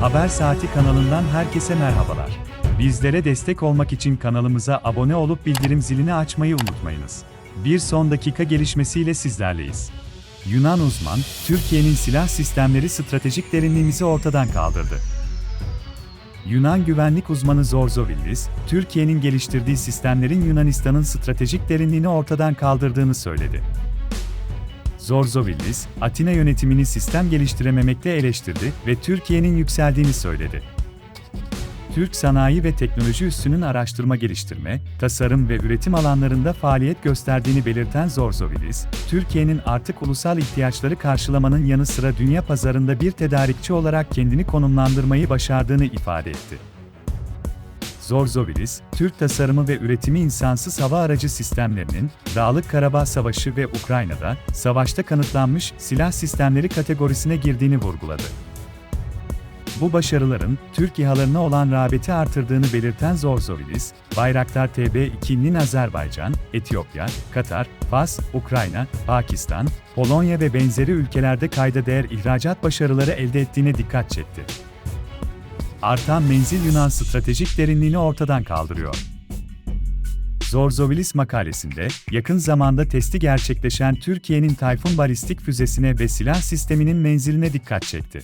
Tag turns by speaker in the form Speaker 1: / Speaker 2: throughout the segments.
Speaker 1: Haber Saati kanalından herkese merhabalar. Bizlere destek olmak için kanalımıza abone olup bildirim zilini açmayı unutmayınız. Bir son dakika gelişmesiyle sizlerleyiz. Yunan uzman, Türkiye'nin silah sistemleri stratejik derinliğimizi ortadan kaldırdı. Yunan güvenlik uzmanı Zorzo Villis, Türkiye'nin geliştirdiği sistemlerin Yunanistan'ın stratejik derinliğini ortadan kaldırdığını söyledi. Zorzo Villis, Atina yönetimini sistem geliştirememekte eleştirdi ve Türkiye'nin yükseldiğini söyledi. Türk sanayi ve teknoloji üssünün araştırma geliştirme, tasarım ve üretim alanlarında faaliyet gösterdiğini belirten Zorzo Villis, Türkiye'nin artık ulusal ihtiyaçları karşılamanın yanı sıra dünya pazarında bir tedarikçi olarak kendini konumlandırmayı başardığını ifade etti. Zorzovilis, Türk tasarımı ve üretimi insansız hava aracı sistemlerinin, Dağlık Karabağ Savaşı ve Ukrayna'da, savaşta kanıtlanmış silah sistemleri kategorisine girdiğini vurguladı. Bu başarıların, Türk İHA'larına olan rağbeti artırdığını belirten Zorzovilis, Bayraktar TB2'nin Azerbaycan, Etiyopya, Katar, Fas, Ukrayna, Pakistan, Polonya ve benzeri ülkelerde kayda değer ihracat başarıları elde ettiğine dikkat çekti artan menzil Yunan stratejik derinliğini ortadan kaldırıyor. Zorzovilis makalesinde, yakın zamanda testi gerçekleşen Türkiye'nin Tayfun balistik füzesine ve silah sisteminin menziline dikkat çekti.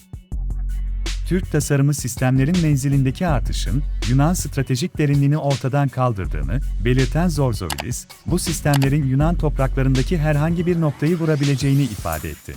Speaker 1: Türk tasarımı sistemlerin menzilindeki artışın, Yunan stratejik derinliğini ortadan kaldırdığını belirten Zorzovilis, bu sistemlerin Yunan topraklarındaki herhangi bir noktayı vurabileceğini ifade etti.